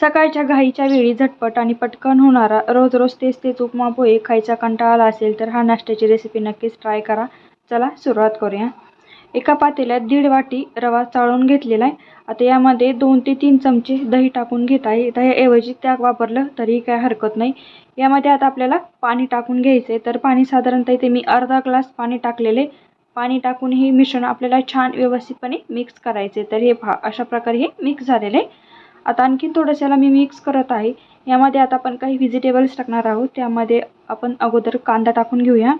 सकाळच्या घाईच्या वेळी झटपट आणि पटकन होणारा रोज रोज तेच तेच उपमा पोहे खायचा कंटाळा आला असेल तर हा नाश्त्याची रेसिपी नक्कीच ट्राय करा. चला सुरुवात करूया. एका पातेल्यात दीड वाटी रवा चाळून घेतलेला आहे. आता यामध्ये दोन ते तीन चमचे दही टाकून घेत आहे. दह्याऐवजी त्याग वापरलं तरी काय हरकत नाही. यामध्ये आता आपल्याला पाणी टाकून घ्यायचं आहे तर पाणी साधारणतः इथे मी अर्धा ग्लास पाणी टाकलेले. पाणी टाकून हे मिश्रण आपल्याला छान व्यवस्थितपणे मिक्स करायचे तर हे पहा अशा प्रकारे हे मिक्स झालेले आहे. आता आणखीन थोडंसं याला मी मिक्स करत आहे. यामध्ये आता आपण काही व्हेजिटेबल्स टाकणार आहोत. त्यामध्ये आपण अगोदर कांदा टाकून घेऊया.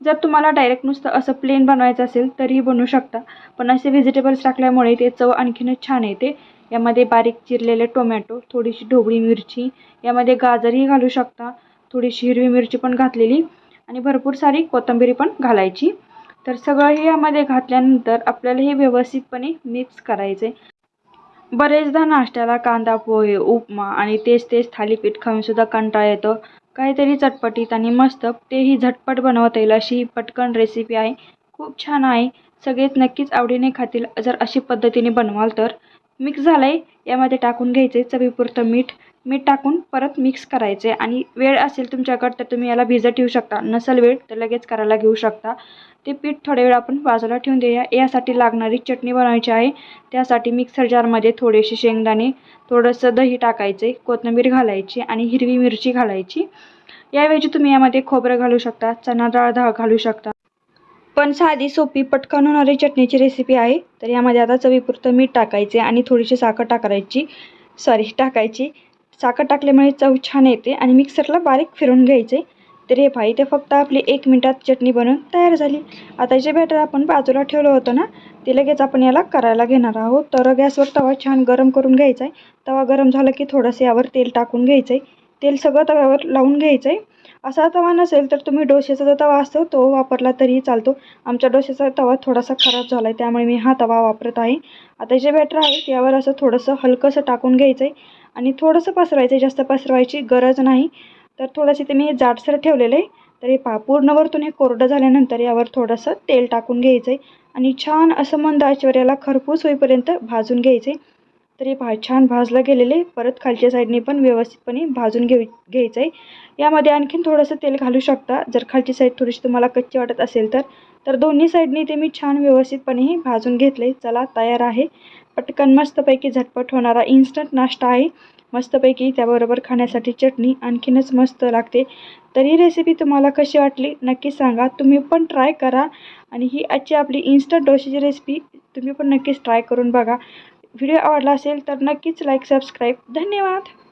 जर तुम्हाला डायरेक्ट नुसतं असं प्लेन बनवायचं असेल तरीही बनवू शकता. पण असे व्हेजिटेबल्स टाकल्यामुळे ते चव आणखीनच छान येते. यामध्ये बारीक चिरलेले टोमॅटो थोडीशी ढोबळी मिरची यामध्ये गाजरही घालू शकता. थोडीशी हिरवी मिरची पण घातलेली आणि भरपूर सारी कोथिंबीर पण घालायची. तर सगळं हे यामध्ये घातल्यानंतर आपल्याला हे व्यवस्थितपणे मिक्स करायचं आहे बरेचदा नाश्त्याला कांदा पोहे उपमा आणि तेच तेच थालीपीठ खाऊनसुद्धा कंटाळा येतो. काहीतरी चटपटीत आणि मस्त तेही झटपट बनवता येईल अशी ही पटकन रेसिपी आहे. खूप छान आहे. सगळेच नक्कीच आवडीने खातील. जर अशी पद्धतीने बनवाल तर. मिक्स झालं आहे यामध्ये टाकून घ्यायचं आहे चवीपुरतं मीठ मीठ टाकून परत मिक्स करायचं. आहे आणि वेळ असेल तुमच्याकडं तर तुम्ही याला भिजत ठेवू शकता. नसेल वेळ तर लगेच करायला घेऊ शकता. ते पीठ थोडे वेळ आपण बाजूला ठेवून देऊया. यासाठी लागणारी चटणी बनवायची आहे. त्यासाठी मिक्सर जारमध्ये थोडेसे शेंगदाणे थोडंसं दही टाकायचे कोथिंबीर घालायची आणि हिरवी मिरची घालायची. याऐवजी तुम्ही यामध्ये खोबरं घालू शकता चणा डाळ डाळ घालू शकता. पण साधी सोपी पटकन होणारी चटणीची रेसिपी आहे. तर यामध्ये आता चवीपुरतं मीठ टाकायचे आणि थोडीशी साखर टाकायची. सॉरी टाकायची. साखर टाकल्यामुळे चव छान येते आणि मिक्सरला बारीक फिरून घ्यायचे. तर हे भाई ते फक्त आपली एक मिनटात चटणी बनवून तयार झाली. आता जे बॅटर आपण बाजूला ठेवलं होतं ना ते लगेच आपण याला करायला घेणार आहोत. तर गॅसवर तवा छान गरम करून घ्यायचा आहे. तवा गरम झाला की थोडंसं यावर तेल टाकून घ्यायचं आहे. तेल सगळं तव्यावर लावून घ्यायचं आहे असा तवा नसेल तर तुम्ही डोसेचा जो तवा असतो तो वापरला तरीही चालतो. आमच्या डोश्याचा तवा थोडासा खराब झाला आहे त्यामुळे मी हा तवा वापरत आहे. आता जे बॅटर आहे त्यावर असं थोडंसं हलकंसं टाकून घ्यायचं आहे आणि थोडंसं पसरवायचं आहे जास्त पसरवायची गरज नाही. तर थोडंसं ते मी जाडसर ठेवलेलं आहे. तर हे पा पूर्णवरतून हे कोरडं झाल्यानंतर यावर थोडंसं तेल टाकून घ्यायचं आहे आणि छान असं मंद आचेवर याला खरपूस होईपर्यंत भाजून घ्यायचे तर हे छान भाजलं गेलेले. परत खालच्या साईडने पण व्यवस्थितपणे भाजून घेऊ घ्यायचं आहे यामध्ये आणखीन थोडंसं तेल घालू शकता. जर खालची साईड थोडीशी तुम्हाला कच्ची वाटत असेल तर. तर दोन्ही साईडने ते मी छान व्यवस्थितपणेही भाजून घेतले चला तयार आहे. पटकन मस्तपैकी झटपट होणारा इन्स्टंट नाश्ता आहे. मस्तपैकी त्याबरोबर खाण्यासाठी चटणी आणखीनच मस्त लागते. तर ही रेसिपी तुम्हाला कशी वाटली नक्की सांगा. तुम्ही पण ट्राय करा. आणि ही आजची आपली इन्स्टंट डोसेची रेसिपी तुम्ही पण नक्कीच ट्राय करून बघा. व्हिडिओ आवडला असेल तर नक्कीच लाईक सबस्क्राईब धन्यवाद.